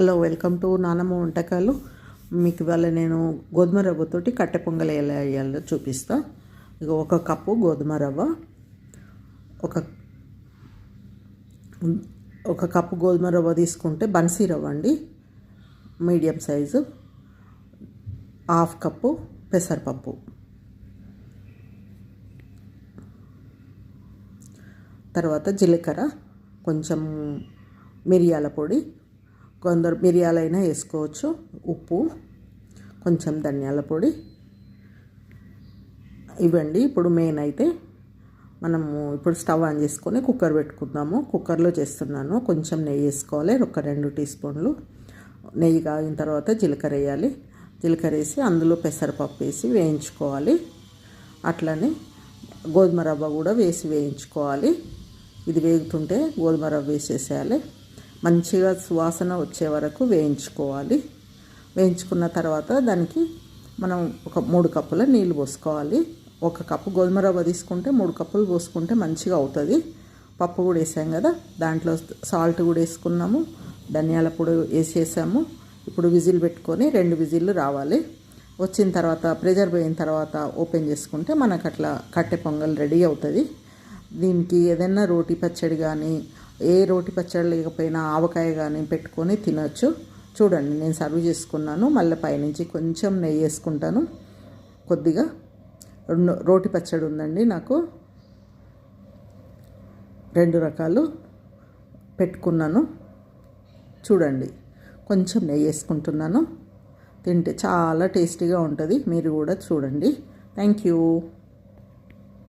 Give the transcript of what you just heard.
Hello welcome to నానమ్మ వంటకాలు. మీకు ఇవాళ నేను గోధుమ రవ్వతోటి కట్టె పొంగల్ ఎలా వేయాలో చూపిస్తా. ఇక ఒక కప్పు గోధుమ రవ్వ ఒక ఒక కప్పు గోధుమ రవ్వ తీసుకుంటే బన్సీ రవ్వ అండి మీడియం సైజు హాఫ్ కప్పు పెసరపప్పు. తర్వాత జీలకర్ర కొంచెం మిరియాల పొడి కొందరు మిరియాలైనా వేసుకోవచ్చు. ఉప్పు కొంచెం ధనియాల పొడి. ఇవ్వండి. ఇప్పుడు మెయిన్ అయితే మనము ఇప్పుడు స్టవ్ ఆన్ చేసుకొని కుక్కర్ పెట్టుకుందాము. కుక్కర్లో చేస్తున్నాను. కొంచెం నెయ్యి వేసుకోవాలి. ఒక రెండు టీ స్పూన్లు నెయ్యి కాగిన తర్వాత జీలకర్ర వేయాలి. జీలకర్ర వేసి అందులో పెసరపప్పు వేసి వేయించుకోవాలి. అట్లనే గోధుమ రవ్వ కూడా వేసి వేయించుకోవాలి. ఇది వేగుతుంటే గోధుమ రవ్వ వేసేసేయాలి. మంచిగా సువాసన వచ్చే వరకు వేయించుకోవాలి. వేయించుకున్న తర్వాత దానికి మనం ఒక మూడు కప్పుల నీళ్ళు పోసుకోవాలి. ఒక కప్పు గోధుమ రవ్వ తీసుకుంటే మూడు కప్పులు పోసుకుంటే మంచిగా అవుతుంది. పప్పు కూడా వేసాం కదా దాంట్లో సాల్ట్ కూడా వేసుకున్నాము ధనియాల పొడి వేసేసాము. ఇప్పుడు విజిల్ పెట్టుకొని రెండు విజిల్లు రావాలి. వచ్చిన తర్వాత ప్రెజర్ పోయిన తర్వాత ఓపెన్ చేసుకుంటే మనకు అట్లా కట్టె పొంగల్ రెడీ అవుతుంది. దీనికి ఏదైనా రోటి పచ్చడి కానీ ఏ రోటి పచ్చడి లేకపోయినా ఆవకాయ కానీ పెట్టుకొని తినొచ్చు. చూడండి నేను సర్వ్ చేసుకున్నాను. మళ్ళీ పైనుంచి కొంచెం నెయ్యి వేసుకుంటాను. కొద్దిగా రెండు రోటి పచ్చడి ఉందండి నాకు. రెండు రకాలు పెట్టుకున్నాను. చూడండి కొంచెం నెయ్యి వేసుకుంటున్నాను. తింటే చాలా టేస్టీగా ఉంటుంది. మీరు కూడా చూడండి. Thank you.